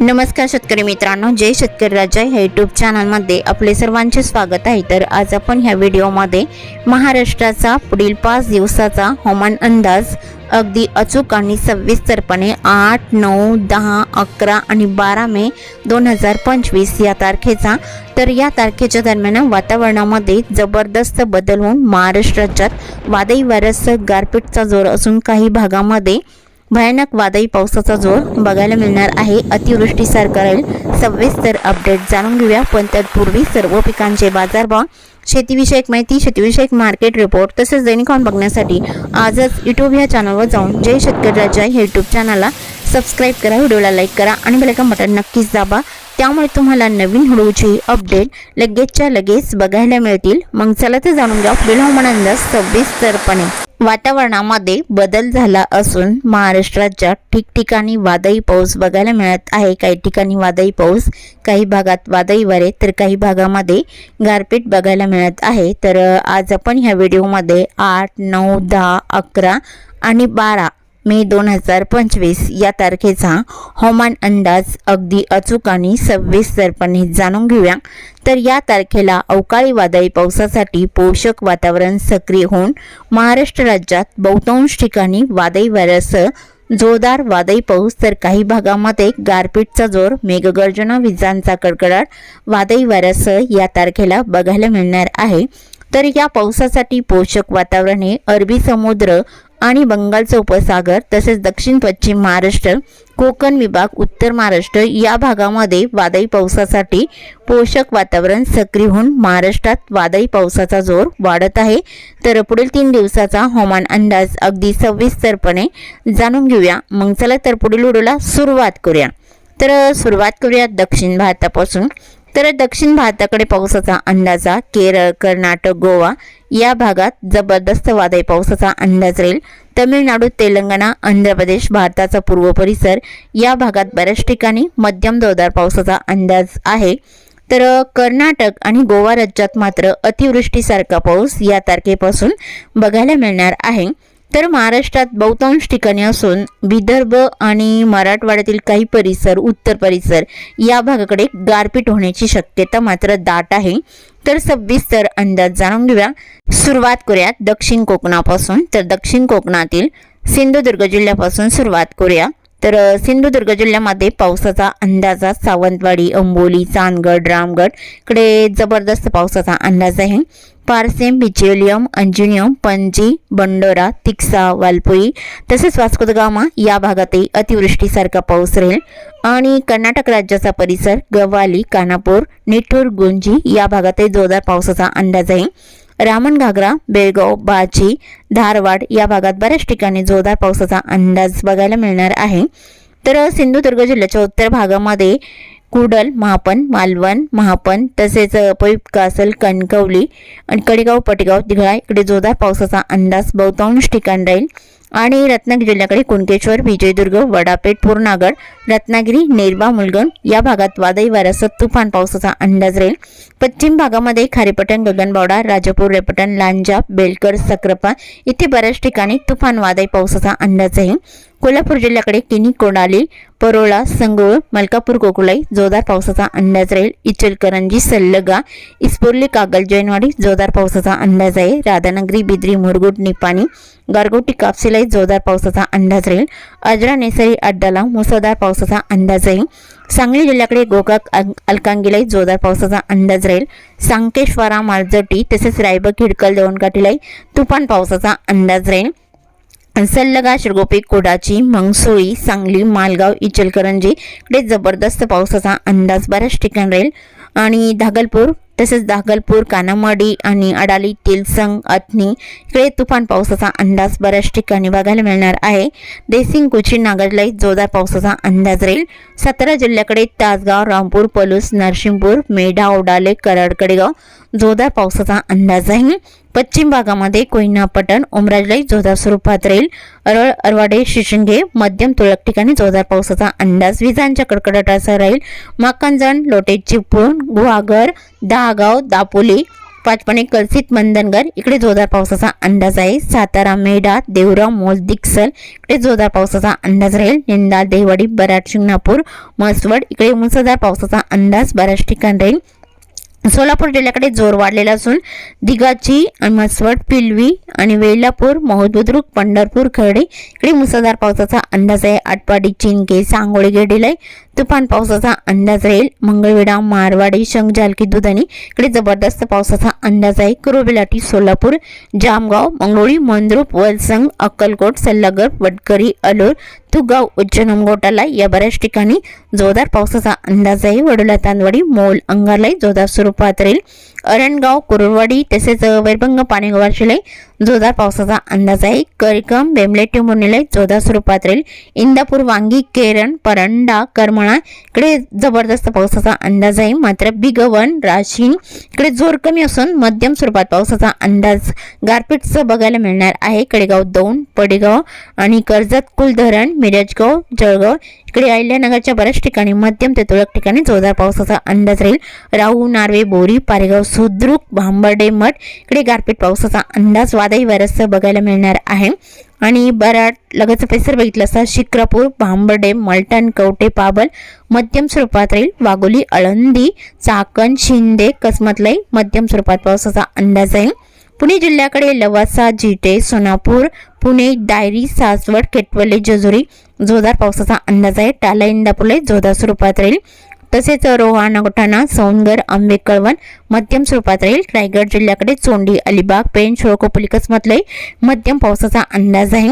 नमस्कार शेतकरी मित्रांनो जय शेतकरी राजा ह्या यूट्यूब चॅनलमध्ये आपले सर्वांचे स्वागत आहे. तर आज आपण ह्या व्हिडिओमध्ये महाराष्ट्राचा पुढील पाच दिवसाचा हवामान अंदाज अगदी अचूक आणि सविस्तरपणे आठ नऊ दहा अकरा आणि बारा मे दोन हजार पंचवीस या तारखेचा. तर या तारखेच्या दरम्यान वातावरणामध्ये जबरदस्त बदल होऊन महाराष्ट्र राज्यात वादळी वाऱ्यासह गारपीटचा जोर असून काही भागामध्ये भयानक वादळी पावसाचा जोर बघायला मिळणार आहे. अतिवृष्टीसारखा राहील. सविस्तर अपडेट जाणून घेऊया. पण तत्पूर्वी सर्व पिकांचे बाजारभाव शेतीविषयक माहिती शेतीविषयक मार्केट रिपोर्ट तसेच दैनिकॉन बघण्यासाठी आजच यूट्यूब या चॅनलवर जाऊन जय शेतकरी राजा हे यूट्यूब चॅनलला सबस्क्राईब करा व्हिडिओला लाईक करा आणि बेलायकन बटन नक्कीच दाबा. त्यामुळे तुम्हाला नवीन व्हिडिओची अपडेट लगेचच्या लगेच बघायला मिळतील. मग चला तर जाणून घ्या. पुढील हवामान अंदाज सविस्तरपणे. वातावरणामध्ये बदल झाला असून महाराष्ट्राच्या ठिकठिकाणी वादळी पाऊस बघायला मिळत आहे. काही ठिकाणी वादळी पाऊस काही भागात वादळी वारे तर काही भागामध्ये गारपीट बघायला मिळत आहे. तर आज आपण ह्या व्हिडिओमध्ये आठ नऊ दहा अकरा आणि बारा मे दोन हजार पंचवीस या तारखेचा हवामान अंदाज अगदी अचूक आणि सविस्तरपणे जाणून घेऊया. तर या तारखेला अवकाळी वादळी पावसासाठी पोषक वातावरण सक्रिय होऊन महाराष्ट्र राज्यात बहुतांश ठिकाणी वादळी वाऱ्यासह जोरदार वादळी पाऊस तर काही भागामध्ये गारपीटचा जोर मेघगर्जना विजांचा कडकडाट वादळी वाऱ्यासह या तारखेला बघायला मिळणार आहे. तर या पावसासाठी पोषक वातावरण हे अरबी समुद्र आणि बंगालचा उपसागर तसेच दक्षिण पश्चिम महाराष्ट्र कोकण विभाग उत्तर महाराष्ट्र या भागामध्ये वादळी पावसासाठी पोषक वातावरण सक्रिय होऊन महाराष्ट्रात वादळी पावसाचा जोर वाढत आहे. तर पुढील तीन दिवसाचा हवामान अंदाज अगदी सविस्तरपणे जाणून घेऊया. मग चला तर पुढील व्हिडिओला सुरुवात करूया. तर सुरुवात करूया दक्षिण भारतापासून. तर दक्षिण भारताकडे पावसाचा अंदाजा केरळ कर्नाटक गोवा या भागात जबरदस्त वादळी पावसाचा अंदाज राहील. तमिळनाडू तेलंगणा आंध्र प्रदेश भारताचा पूर्व परिसर या भागात बऱ्याच ठिकाणी मध्यम जोरदार पावसाचा अंदाज आहे. तर कर्नाटक आणि गोवा राज्यात मात्र अतिवृष्टीसारखा पाऊस या तारखेपासून बघायला मिळणार आहे. तर महाराष्ट्रात बहुतांश ठिकाणी असून विदर्भ आणि मराठवाड्यातील काही परिसर उत्तर परिसर या भागाकडे गारपीट होण्याची शक्यता मात्र दाट आहे. तर सविस्तर अंदाज जाणून घेऊया. सुरुवात करूयात दक्षिण कोकणापासून. तर दक्षिण कोकणातील सिंधुदुर्ग जिल्ह्यापासून सुरुवात करूया. तर सिंधुदुर्ग जिल्ह्यामध्ये पावसाचा अंदाजा सावंतवाडी अंबोली चांदगड रामगडकडे जबरदस्त पावसाचा अंदाज आहे. पारसेम बिचेलियम अंजुनियम पणजी बंडोरा तिक्सा वालपुई तसेच वास्को गामा या भागातही अतिवृष्टीसारखा पाऊस राहील. आणि कर्नाटक राज्याचा परिसर गवाली कानापूर निठूर गुंजी या भागातही जोरदार पावसाचा अंदाज आहे. रामन घागरा बेळगाव बाची धारवाड या भागात बऱ्याच ठिकाणी जोरदार पावसाचा अंदाज बघायला मिळणार आहे. तर सिंधुदुर्ग जिल्ह्याच्या उत्तर भागामध्ये कुडल महापन मालवण महापन तसेच पयुक्त कासल कणकवली आणि कडेगाव पटेगाव दिघळा इकडे जोरदार पावसाचा अंदाज बहुतांश ठिकाण राहील. आणि रत्नागिरी जिल्ह्याकडे कुणकेश्वर विजयदुर्ग वडापेठ पूर्णागड रत्नागिरी नेरबा मुलगण या भागात वादळी वाऱ्यासह तुफान पावसाचा अंदाज राहील. पश्चिम भागामध्ये खारेपटण गगनबावडा राजापूर रेपटण लांजा बेलकर सक्रापा इथे बऱ्याच ठिकाणी तुफान वादळी पावसाचा अंदाज राहील. कोल्हापूर जिल्ह्याकडे किनी कोणाली परोळा संगोळ मलकापूर गोकुलाई जोरदार पावसाचा अंदाज राहील. इचलकरंजी सल्लगा इस्पोर्ली कागल जैनवाडी जोरदार पावसाचा अंदाज आहे. राधानगरी बिद्री मुरगुड निपाणी गारगोटी कापसीलाई जोरदार पावसाचा अंदाज राहील. अजरा नेसरी अड्डाला मुसळधार पावसाचा अंदाज आहे. सांगली जिल्ह्याकडे गोकाक अल- अलकांगीलाई जोरदार पावसाचा अंदाज राहील. सांकेश्वरा मालजटी तसेच रायबग हिडकल देवणकाठीलाई तुफान पावसाचा अंदाज राहील. सल्लगा शिरगोपी कोडाची मंगसोळी सांगली मालगाव इचलकरंजी इकडे जबरदस्त पावसाचा अंदाज बऱ्याच ठिकाणी राहील. आणि धागलपूर तसेच दागलपूर कानामाडी आणि अडाली तेलसंग अथनी इकडे तुफान पावसाचा अंदाज बऱ्याच ठिकाणी बघायला मिळणार आहे. देसिंग कुची नागरलाई जोरदार पावसाचा अंदाज राहील. सातारा जिल्ह्याकडे तासगाव रामपूर पलूस नरसिंहपूर मेढा ओडाले कराड कडेगाव जोरदार पावसाचा अंदाज आहे पश्चिम भागामध्ये कोयना पटण उमराजलाई जोरदार स्वरूपात राहील. अरळ अरवाडे शिशिंगे मध्यम तुरळक ठिकाणी जोरदार पावसाचा अंदाज. विजांच्या कडकडाटासह राहील. माकंजण लोटे चिपळूण गुहागर आगाव दापोली पाचपणे कलसित मंदनगर. इकडे जोरदार पावसाचा अंदाज आहे. सातारा मेढा देवराव मोल दिक्सल. इकडे जोरदार पावसाचा अंदाज राहील. निंदा देवाडी बराड शिंगणापूर म्हसवड. इकडे मुसळधार पावसाचा अंदाज बऱ्याच ठिकाणी राहील. सोलापूर जिल्ह्याकडे जोर वाढलेला असून दिगाची म्हसवट पिलवी आणि वेलापूर महोदबुद्रुक पंढरपूर खर्डे इकडे मुसळधार पावसाचा अंदाज आहे. आटपाडी चिंके सांगोळी गेडीलाई तुफान पावसाचा अंदाज राहील. मंगळवेढा मारवाडी शंखजालकी दुधानी इकडे जबरदस्त पावसाचा अंदाज आहे. कुरुबिलाटी सोलापूर जामगाव मंगळोळी मंद्रुप वलसंग अक्कलकोट सल्लागर वडकरी अलोर तुगाव उज्जैन घोटाला या बऱ्याच ठिकाणी जोरदार पावसाचा अंदाज आहे. वडोला तांदवाडी मोल अंगारलाई जोरदार स्वरूप पातळील अरणगाव कुरवाडी तसेच वैरभंग पाणीगोवा शिलाई जोरदार पावसाचा अंदाज आहे. करिकम बेमलेट मुनिलय जोरदार स्वरूपात राहील इंदापूर वांगी केरण परंडा करमळा इकडे जबरदस्त पावसाचा अंदाज आहे. मात्र बिगवन राशीन इकडे जोर कमी असून मध्यम स्वरूपात पावसाचा अंदाज गारपीटचं बघायला मिळणार आहे. कडेगाव दोन पडेगाव आणि कर्जत कुलधरण मिरजगाव जळगाव इकडे अहिल्यानगरच्या बऱ्याच ठिकाणी मध्यम ते तुरळक ठिकाणी जोरदार पावसाचा अंदाज राहील. राहू नार्वे बोरी पारेगाव सुद्रुक भांबर्डे मठ. इकडे गारपीट पावसाचा अंदाज वादळी वाऱ्यासह बघायला मिळणार आहे. आणि बराड लगतचा परिसर बघितला असता शिक्रापूर भांबर्डे मलटण कवटे पाबल मध्यम स्वरूपात राहील वाघोली आळंदी चाकण शिंदे कसमतलाई मध्यम स्वरूपात पावसाचा अंदाज आहे. पुणे जिल्ह्याकडे लवासा जिटे सोनापूर पुणे डायरी सासवड केटवले जेजुरी जोरदार पावसाचा अंदाज आहे. टाला इंदापूरला जोरदार स्वरूपात राहील. तसेच रोहा नगठाणा सौंदगर आंबे कळवण मध्यम स्वरूपात राहील. रायगड जिल्ह्याकडे चोंडी अलिबाग पेण शोळकोपली मध्यम पावसाचा अंदाज आहे.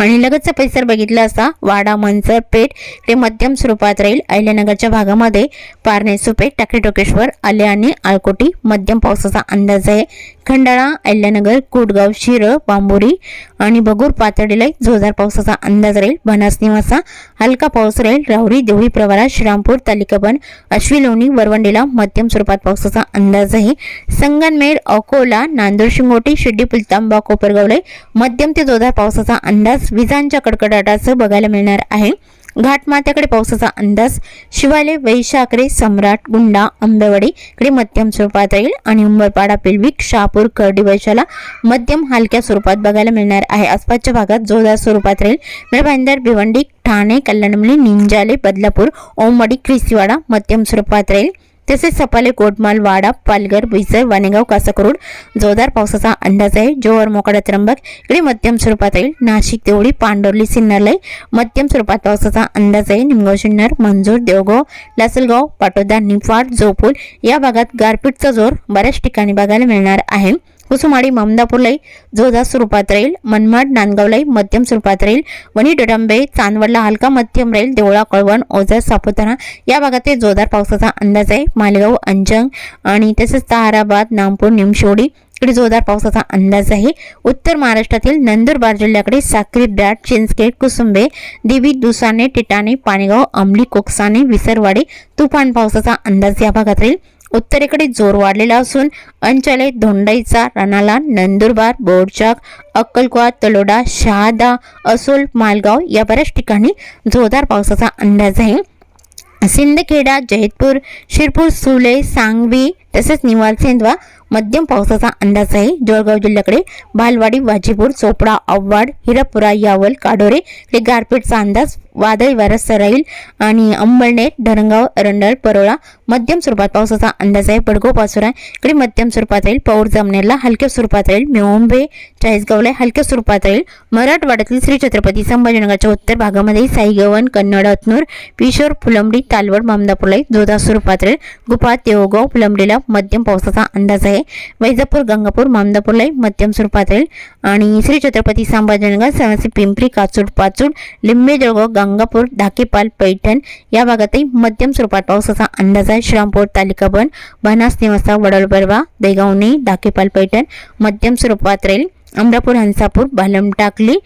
आणि लगतचा परिसर बघितला असता वाडा मंचर पेठ हे मध्यम स्वरूपात राहील. अहिल्यानगरच्या भागामध्ये पारणे सुपेठ टाकरी टोकेश्वर आले आणि आळकोटी मध्यम पावसाचा अंदाज आहे. खंडाळा अहिल्यानगर कुडगाव शिरं बांबोरी आणि भगूर पातळीला जोरदार पावसाचा अंदाज राहील. बनास निवासा हलका पाऊस राहील. राहुरी देवळी प्रवारा श्रीरामपूर तालिकाबन अश्वी लोणी वरवंडीला मध्यम स्वरूपात पावसाचा अंदाज आहे. संगनमेर अकोला नांदूर शिंगोटी शिड्डी पुलतांबा कोपरगावले मध्यम ते जोरदार पावसाचा अंदाज विजांच्या कडकडाटासह बघायला मिळणार आहे. घाटमात्याकडे पावसाचा अंदाज शिवाले वैशाखरे सम्राट गुंडा आंबेवाडी इकडे मध्यम स्वरूपात राहील आणि उंबरपाडा पिलविक शहापूर करडी वैशाला मध्यम हलक्या स्वरूपात बघायला मिळणार आहे. आसपासच्या भागात जोरदार स्वरूपात राहील. मेळभांडर भिवंडी ठाणे कल्याणमली निंजाले बदलापूर ओमवाडी क्रिसिवाडा मध्यम स्वरूपात राहील. तसेच सपाले कोटमाल वाडा पालघर बोईसर वानेगाव कासाकरोड जोरदार पावसाचा अंदाज आहे. जोवर मोकाडा त्र्यंबक इकडे मध्यम स्वरूपात येईल. नाशिक देवळी पांडोर्ली सिन्नरलाई मध्यम स्वरूपात पावसाचा अंदाज आहे. निमगाव सिन्नर मंजूर देवगाव लासलगाव पाटोदा निफाड जोपूल या भागात गारपीटचा जोर बऱ्याच ठिकाणी बघायला मिळणार आहे. कुसुमाडी ममदापूरलाई जोरदार स्वरूपात राहील. मनमाड नांदगावलाई मध्यम स्वरूपात राहील. वणी डडंबे चांदवडला हलका मध्यम राहील. देवळा कळवण ओझर सापुतारा या भागात जोरदार पावसाचा अंदाज आहे. मालेगाव अंजंग आणि तसेच ताराबाद नामपूर निमशोडी इकडे जोरदार पावसाचा अंदाज आहे. उत्तर महाराष्ट्रातील नंदुरबार जिल्ह्याकडे साक्री ब्रॅड चिंचखेड कुसुंबे देवी दुसाने टिटाणे पाणीगाव अंबली कोकसाने विसरवाडे तुफान पावसाचा अंदाज या भागात राहील. उत्तरेकडे जोर वाढलेला असून अंचले धोंडाईचा रणाला नंदुरबार बोरचाक अक्कलकुवा तलोडा शहादा असोल मालगाव या बऱ्याच ठिकाणी जोरदार पावसाचा अंदाज आहे. सिंदखेडा जयतपूर शिरपूर सुले सांगवी तसेच निवाल सेंदवा मध्यम पावसाचा अंदाज आहे. जळगाव जिल्ह्याकडे बालवाडी वाजीपूर चोपडा आव्हाड हिरापुरा यावल काडोरे हे गारपीटचा अंदाज वादळी वारस राहील आणि अंबळनेर धरणगाव रंडळ परोळा मध्यम स्वरूपात पावसाचा अंदाज आहे. पडगोपासुरा इकडे मध्यम स्वरूपात राहील. पौर जमनेरला हलक्या स्वरूपात राहील. मेओंबे चाळीसगावला हलक्या स्वरूपात राहील. मराठवाड्यातील श्री छत्रपती संभाजीनगरच्या उत्तर भागामध्ये साईगवन कन्नड अतनूर पिशोर फुलंबडी तालवड मामदापूरला जोधा स्वरूपात राहील. गुफा देवगाव फुलंबडीला मध्यम पावसाचा अंदाज आहे. वैजापूर गंगापूर मामदापूरला मध्यम स्वरूपात राहील आणि श्री छत्रपती संभाजीनगर सणासी पिंपरी काचूड पाचूड लिंबे जळगाव गंगापूर धाकेपाल पैठण या भागातही मध्यम स्वरूपात पावसाचा अंदाज आहे. श्रीरामपूर तालिका बन बनास निवासा वडळ बरवा देगावणे धाकेपाल पैठण मध्यम स्वरूपात राहील अमरापूर हंसापूर बालम टाकली.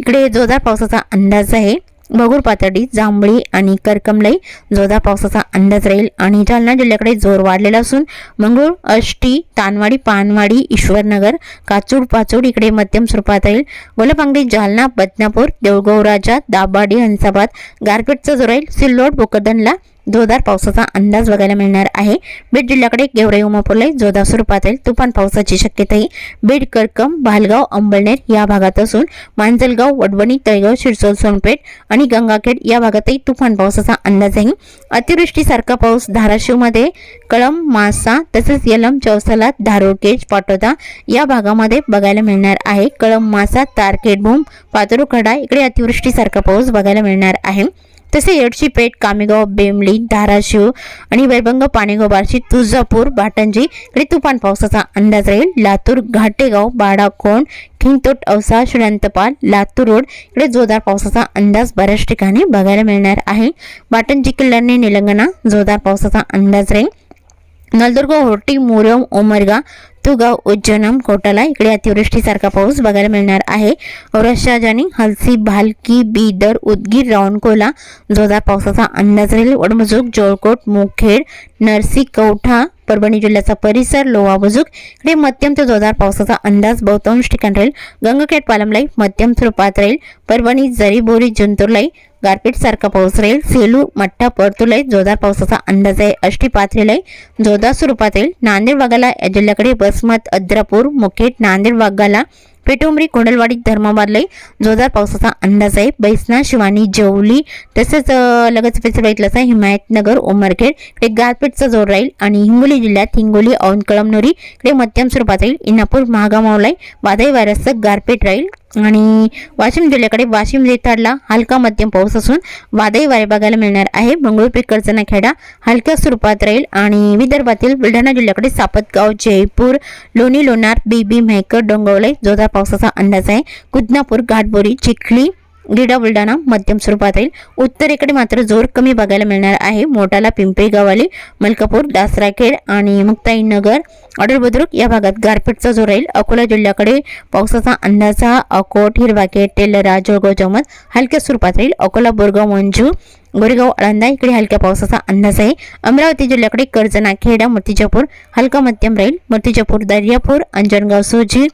इकडे जोरदार पावसाचा अंदाज आहे. भगूर पातळी जांभळी आणि करकमलई. जोरदार पावसाचा अंदाज राहील आणि जालना जिल्ह्याकडे जोर वाढलेला असून मंगळूर अष्टी तानवाडी पानवाडी ईश्वरनगर काचूड पाचूड इकडे मध्यम स्वरूपात राहील. गोलपांगडी जालना बदनापूर देऊळगाव राजा दाबाडी हंसाबाद गारपेटचा जोर राहील. सिल्लोड बोकदनला जोरदार पावसाचा अंदाज बघायला मिळणार आहे. बीड जिल्ह्याकडे गेवराई उमापूरला जोरदार स्वरूपातील तुफान पावसाची शक्यताही. बीड करकम भालगाव अंबळनेर या भागात असून मांजलगाव वडवणी तळेगाव शिरसोल सोनपेठ आणि गंगाखेड या भागातही तुफान पावसाचा अंदाज आहे अतिवृष्टीसारखा पाऊस धाराशिवमध्ये कळम मासा तसेच यलम चौसाला धारोकेज पाटोदा या भागामध्ये बघायला मिळणार आहे. कळम मासा तारकेटभूम पातुरुखडा इकडे अतिवृष्टीसारखा पाऊस बघायला मिळणार आहे. तसे येडशी पेठ कामेगाव बेमली धाराशिव आणि वैभंग पाणेगाव बार्शी तुळजापूर भाटंजी इकडे तुफान पावसाचा अंदाज राहील. लातूर घाटेगाव बाडाकोण खिंगतोट औसा श्रीरंतपाल लातूर रोड इकडे जोरदार पावसाचा अंदाज बऱ्याच ठिकाणी बघायला मिळणार आहे. बाटंजी किल्ल्याने निलंगणा जोरदार पावसाचा अंदाज राहील. नलदुर्ग होर्टी मोरम ओमरगा तुगाव उज्जनम कोटाला इकडे अतिवृष्टीसारखा पाऊस बघायला मिळणार आहे. औरशाजानी हलसी भालकी बीदर उदगीर रावणकोला जोरदार पावसाचा अंदाज राहील. वडमजूक जोळकोट मुखेड नरसी कवठा परभणी जिल्ह्याचा परिसर लोहा बुजुक इकडे मध्यम ते जोरदार पावसाचा अंदाज बहुतांश ठिकाण राहील. गंगखेड पालमलाई मध्यम स्वरूपात राहील. परभणी जरीबोरी जुंतुरलाई गारपीट सारखा पाऊस राहील. सेलू मठ्ठा परतुलय जोरदार पावसाचा अंदाज आहे. अष्टी पाथरीलय जोरदार स्वरूपात येईल. नांदेड भागाला या जिल्ह्याकडे बसमत अद्रापूर मुखेड नांदेड भागाला पेटुंबरी कोंडलवाडी धर्माबादलय जोरदार पावसाचा अंदाज आहे. बैसना शिवानी जवली तसेच लगेच बघितलं हिमायतनगर उमरखेड इकडे गारपीटचा जोर राहील आणि हिंगोली जिल्ह्यात हिंगोली औंध कळमनुरी इकडे मध्यम स्वरूपात राहील इंदापूर महागामावलाई वादळी वाऱ्याचं गारपीट राहील. आणि वाशिम जिल्ह्याकडे वाशिम रेताडला हलका मध्यम पाऊस असून वादळी वारे बघायला मिळणार आहे. मंगळूर पिकरचना खेडा हलक्या स्वरूपात राहील आणि विदर्भातील बुलढाणा जिल्ह्याकडे सापतगाव जयपूर लोणी लोणार बीबी मेहकर डोंगवले जोरदार पावसाचा अंदाज आहे. कुदनापूर घाटबोरी चिखली गिडा बुलढाणा मध्यम स्वरूपात राहील उत्तरेकडे मात्र जोर कमी बघायला मिळणार आहे. मोठाला पिंपरी गावाली मलकापूर दासराखेड आणि मुक्ताईनगर ऑर्डर बुद्रुक या भागात गारपीटचा जोर राहील. अकोला जिल्ह्याकडे पावसाचा अंदाजा अकोट हिरवाखेड टेलरा जळगाव जमत हलक्या स्वरूपात राहील. अकोला बोरगाव मंजू गोरेगाव आळंदा इकडे हलक्या पावसाचा अंदाज आहे. अमरावती जिल्ह्याकडे कर्जना खेडा मूर्तिजापूर हलका मध्यम राहील. मूर्तिजापूर दर्यापूर अंजनगाव सोजी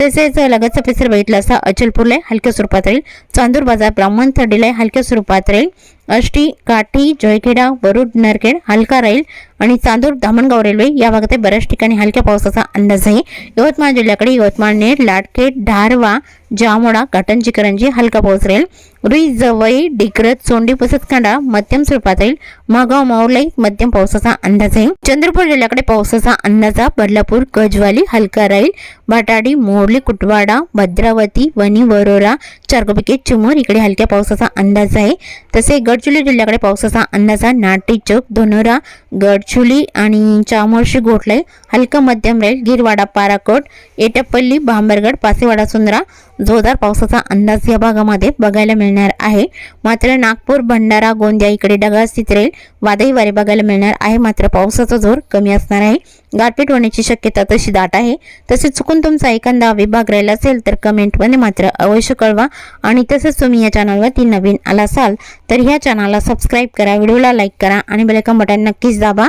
तसेच लगतचा परिसर बघितला असता अचलपूरला हलक्या स्वरूपात राहील. चांदूर बाजार ब्राह्मण थर्डीला हलक्या स्वरूपात राहील. अष्टी काठी जयखेडा वरुड नरखेड हलका राहील. आणि चांदूर धामणगाव रेल्वे या भागात बऱ्याच ठिकाणी हलक्या पावसाचा अंदाज आहे. यवतमाळ जिल्ह्याकडे यवतमाळ नेर लाटखेड धारवा जामोडा काटंजी करंजी हलका पाऊस राहील. रुई जवई डिग्रज सोंडी पुसतखांडा मध्यम स्वरूपात राहील. मागाव माऊलाई मध्यम पावसाचा अंदाज आहे. चंद्रपूर जिल्ह्याकडे पावसाचा अंदाज बदलापूर गजवाली हलका राहील. भाटाडी मोरली कुटवाडा भद्रावती वणी वरोरा चारकोपिके चिमूर इकडे हलक्या पावसाचा अंदाज आहे. तसे गडचिरोली जिल्ह्याकडे पावसाचा अंदाज नाटी चौक धनोरा गडचुली आणि चामोर्शी गोठले हलका मध्यम राहील गिरवाडा पाराकोट एटपल्ली भांबरगड पासेवाडा सुंदरा जोरदार पावसाचा अंदाज या भागामध्ये बघायला मिळणार आहे. मात्र नागपूर भंडारा गोंदिया इकडे ढगाळ स्थित राहील वादळी वारे बघायला मिळणार आहे. मात्र पावसाचा जोर कमी असणार आहे. गारपीट होण्याची शक्यता तशी दाट आहे. तसेच चुकून तुमचा एखादा विभाग राहिला असेल तर कमेंटमध्ये मात्र अवश्य कळवा. आणि तसेच तुम्ही या चॅनलवरती नवीन आला असाल तर ह्या चॅनलला सबस्क्राईब करा व्हिडिओला लाईक करा आणि बेलकम बटन नक्कीच दाबा.